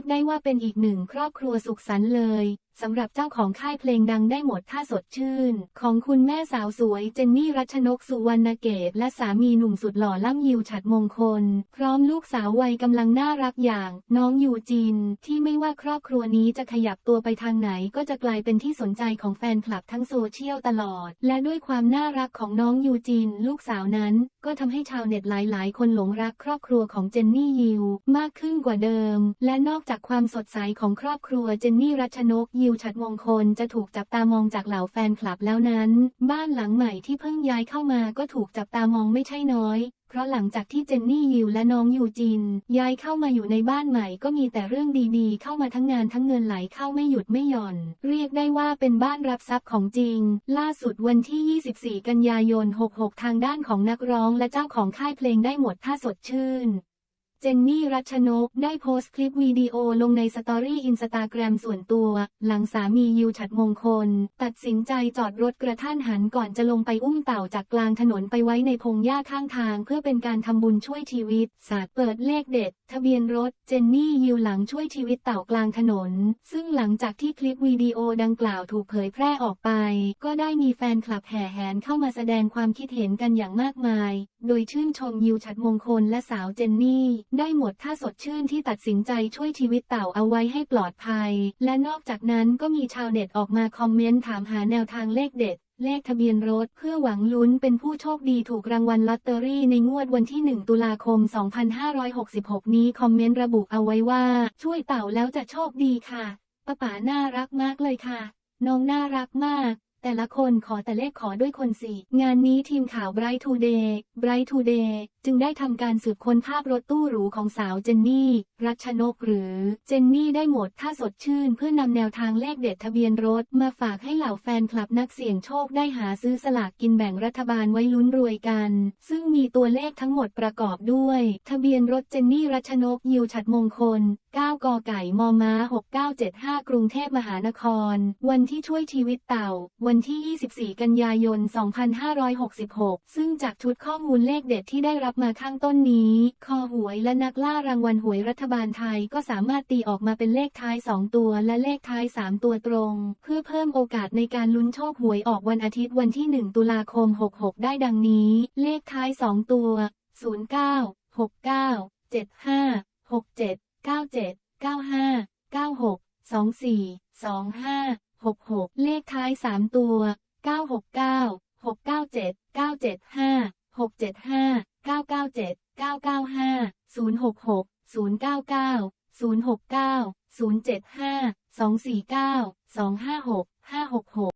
กได้ว่าเป็นอีกหนึ่งครอบครัวสุขสันต์เลยสำหรับเจ้าของค่ายเพลงดังได้หมดท่าสดชื่น ของคุณแม่สาวสวยเจนนี่รัชนกสุวรรณเกตและสามีหนุ่มสุดหล่อล่ำยิวฉัดมงคล พร้อมลูกสาววัยกำลังน่ารักอย่าง น้องยูจิน ที่ไม่ว่าครอบครัวนี้จะขยับตัวไปทางไหนก็จะกลายเป็นที่สนใจของแฟนคลับทั้งโซเชียลตลอด และด้วยความน่ารักของน้องยูจิน ลูกสาวนั้น ก็ทำให้ชาวเน็ตหลาย ๆ คนหลงรักครอบครัวของเจนนี่ยิวมากขึ้นกว่าเดิม และนอกจากความสดใสของครอบครัวเจนนี่รัชนกยิวฉัดมงคลจะถูกจับตามองจากเหล่าแฟนคลับแล้วนั้น บ้านหลังใหม่ที่เพิ่งย้ายเข้ามาก็ถูกจับตามองไม่ใช่น้อย เพราะหลังจากที่เจนนี่ยิวและน้องยูจิน ย้ายเข้ามาอยู่ในบ้านใหม่ก็มีแต่เรื่องดีๆ เข้ามาทั้งงานทั้งเงินไหลเข้าไม่หยุดไม่หย่อน เรียกได้ว่าเป็นบ้านรับทรัพย์ของจริง ล่าสุดวันที่ 24 กันยายน 66 ทางด้านของนักร้องและเจ้าของค่ายเพลงได้หมดท่าสดชื่น เจนนี่รัชนกได้โพสต์คลิปวิดีโอลงในสตอรี่อินสตาแกรมส่วนตัว หลังสามียิวฉัดมงคล ตัดสินใจจอดรถกระท่านหันก่อนจะลงไปอุ้มเต่าจากกลางถนนไปไว้ในพงหญ้าข้างทาง เพื่อเป็นการทำบุญช่วยชีวิต ศาสตร์เปิดเลขเด็ด ทะเบียนรถเจนนี่ยิวหลังช่วยชีวิตเต่ากลางถนน ซึ่งหลังจากที่คลิปวิดีโอดังกล่าวถูกเผยแพร่ออกไป ก็ได้มีแฟนคลับแห่แหนเข้ามาแสดงความคิดเห็นกันอย่างมากมาย โดยชื่นชมยิวฉัดมงคลและสาวเจนนี่ ได้หมดท่าสดชื่นที่ตัดสินใจช่วยชีวิตเต่าเอาไว้ให้ปลอดภัย และนอกจากนั้นก็มีชาวเน็ตออกมาคอมเมนต์ถามหาแนวทางเลขเด็ด เลขทะเบียนรถเพื่อหวังลุ้นเป็นผู้โชคดีถูกรางวัลลอตเตอรี่ในงวดวันที่ 1 ตุลาคม 2566 นี้คอมเมนต์ระบุเอาไว้ว่า ช่วยเต่าแล้วจะโชคดีค่ะป้าป๋าน่ารักมากเลยค่ะ น้องน่ารักมาก แต่ละคนขอแต่เลขขอด้วยคนสิ งานนี้ทีมข่าว Bright Today Bright Today จึงได้ทำการสืบค้นภาพรถตู้หรูของสาวเจนนี่ รัชนกหรือเจนนี่ได้หมดท่าสดชื่นเพื่อนำแนวทางเลขเด็ดทะเบียนรถ มาฝากให้เหล่าแฟนคลับนักเสี่ยงโชคได้หาซื้อสลากกินแบ่งรัฐบาลไว้ลุ้นรวยกัน ซึ่งมีตัวเลขทั้งหมดประกอบด้วย ทะเบียนรถเจนนี่รัชนกยิวฉัดมงคล 9 กไก่มอม้า 6975 กรุงเทพมหานคร วันที่ช่วยชีวิตเต่า วันที่ 24 กันยายน 2566 ซึ่งจากชุดข้อมูลเลขเด็ดที่ได้รับรับมาข้างต้นนี้ คอหวยและนักล่ารางวัลหวยรัฐบาลไทยก็สามารถตีออกมาเป็นเลขท้าย 2 ตัวและเลขท้าย 3 ตัวตรง เพื่อเพิ่มโอกาสในการลุ้นโชคหวยออกวันอาทิตย์วันที่ 1 ตุลาคม 66 ได้ดังนี้ เลขท้าย 2 ตัว 09 69 75 67 97 95 96 24 25 66 เลขท้าย 3 ตัว 969 697 975 675 997 995 066 099 069 075 249 256 566